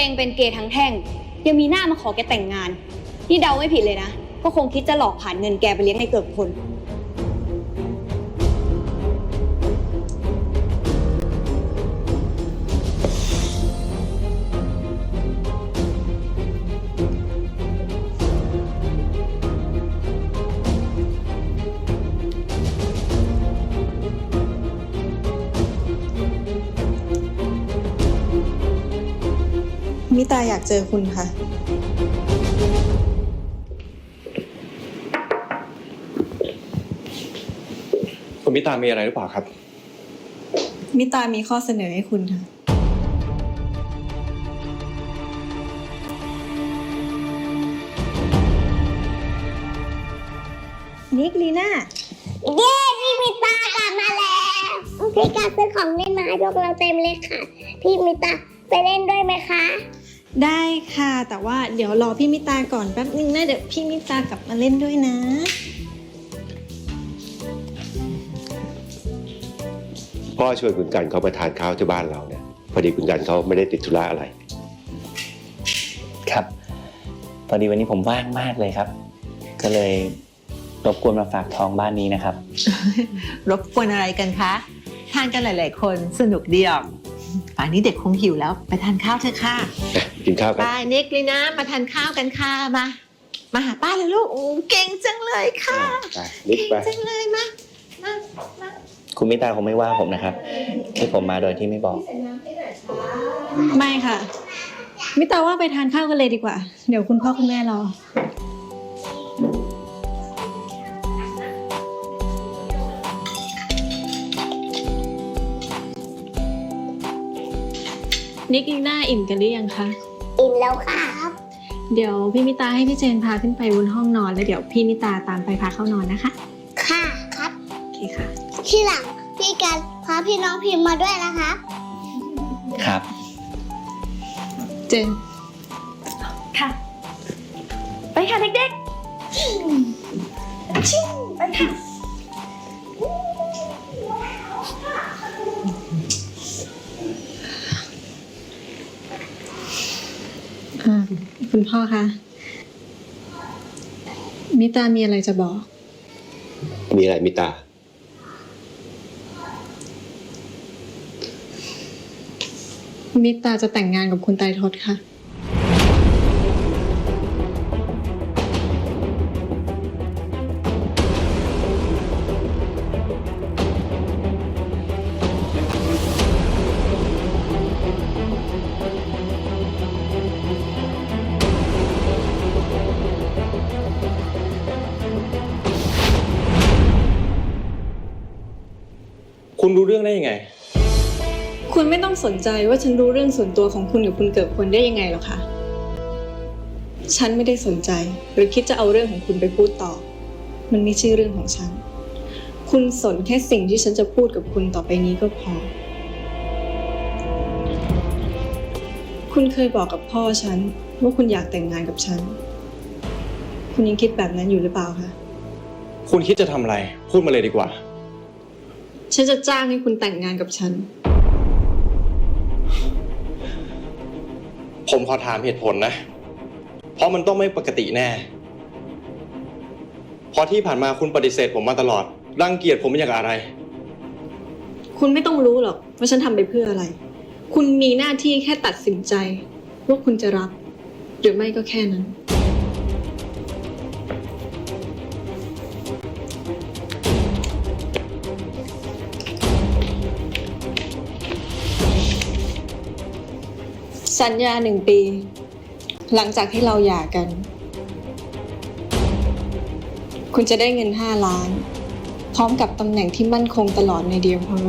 เองเป็นเกย์ทั้งแท่ง ยังมีหน้ามาขอแกแต่งงาน นี่เดาไม่ผิดเลยนะ ก็คงคิดจะหลอกผ่านเงินแกไปเลี้ยงในเกิดคน ตาอยากเจอคุณค่ะ คุณมิตามีอะไรหรือเปล่าครับ มิตามีข้อเสนอให้คุณค่ะ นิกลีน่า เย้พี่มิตากลับมาแล้วพี่กาซื้อของเล่นมาให้พวกเราเต็มเลยค่ะ พี่มิตาไปเล่นด้วยไหมคะ ได้ค่ะ แต่ว่าเดี๋ยวรอพี่มิตาก่อนแป๊บนึงนะเดี๋ยวพี่มิตากลับมาเล่นด้วยนะพ่อชวนคุณกันเขามาทานข้าวที่บ้านเราเนี่ยพอดีคุณกันเขาไม่ได้ติดธุระอะไร ครับ พอดีวันนี้ผมว่างมากเลยครับ ก็เลยรบกวนมาฝากท้องบ้านนี้นะครับ รบกวนอะไรกันคะ ทานกันหลาย ๆ คนสนุกดีออกป่านนี้เด็กคงหิวแล้ว ไปทานข้าวเถอะค่ะ กินข้าวกัน ไปนิกลีนะ มาทานข้าวกันค่ะมา มาหาป้าเลยลูกโอ้เก่งจังเลยค่ะไปนิดเก่งไป จังเลยมามามาคุณมิตาคงไม่ว่าผมนะครับ ที่ผมมาโดยที่ไม่บอก ไม่ค่ะ มิตาว่าไปทานข้าวกันเลยดีกว่า เดี๋ยวคุณพ่อคุณแม่รอ นิกลีน่าอิ่มกันหรือยังคะ อิ่มแล้วค่ะเดี๋ยวพี่มิตาให้พี่เจนพาขึ้นไปบนห้องนอนแล้วเดี๋ยวพี่มิตาตามไปพาเข้านอนนะคะ ค่ะครับโอเคค่ะ ที่หลังพี่กันพาพี่น้องพิมพ์มาด้วยนะคะครับ เจนไปค่ะเด็กอ่าคุ ณพ่อคะมิตามีอะไรจะบอก มีอะไรมิตา มิตาจะแต่งงานกับคุณไตรทศค่ะ คุณรู้เรื่องได้ยังไง คุณไม่ต้องสนใจว่าฉันรู้เรื่องส่วนตัวของคุณกับคุณเกิดคนได้ยังไงหรอกค่ะ ฉันไม่ได้สนใจหรือคิดจะเอาเรื่องของคุณไปพูดต่อ มันไม่ใช่เรื่องของฉัน คุณสนแค่สิ่งที่ฉันจะพูดกับคุณต่อไปนี้ก็พอ คุณเคยบอกกับพ่อฉันว่าคุณอยากแต่งงานกับฉัน คุณยังคิดแบบนั้นอยู่หรือเปล่าคะ คุณคิดจะทำอะไร พูดมาเลยดีกว่า ฉันจะจ้างให้คุณแต่งงานกับฉัน ผมขอถามเหตุผลนะ เพราะมันต้องไม่ปกติแน่ เพราะที่ผ่านมาคุณปฏิเสธผมมาตลอด รังเกียจผมอย่างอะไร คุณไม่ต้องรู้หรอกว่าฉันทำไปเพื่ออะไร คุณมีหน้าที่แค่ตัดสินใจว่าคุณจะรับ หรือไม่ก็แค่นั้น สัญญาหนึ่งปี หลังจากที่เราหย่ากัน คุณจะได้เงินห้าล้าน พร้อมกับตำแหน่งที่มั่นคงตลอดในเดียมพาร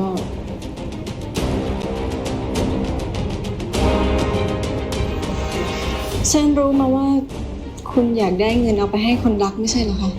ฉันรู้มาว่า คุณอยากได้เงินเอาไปให้คนรักไม่ใช่เหรอคะ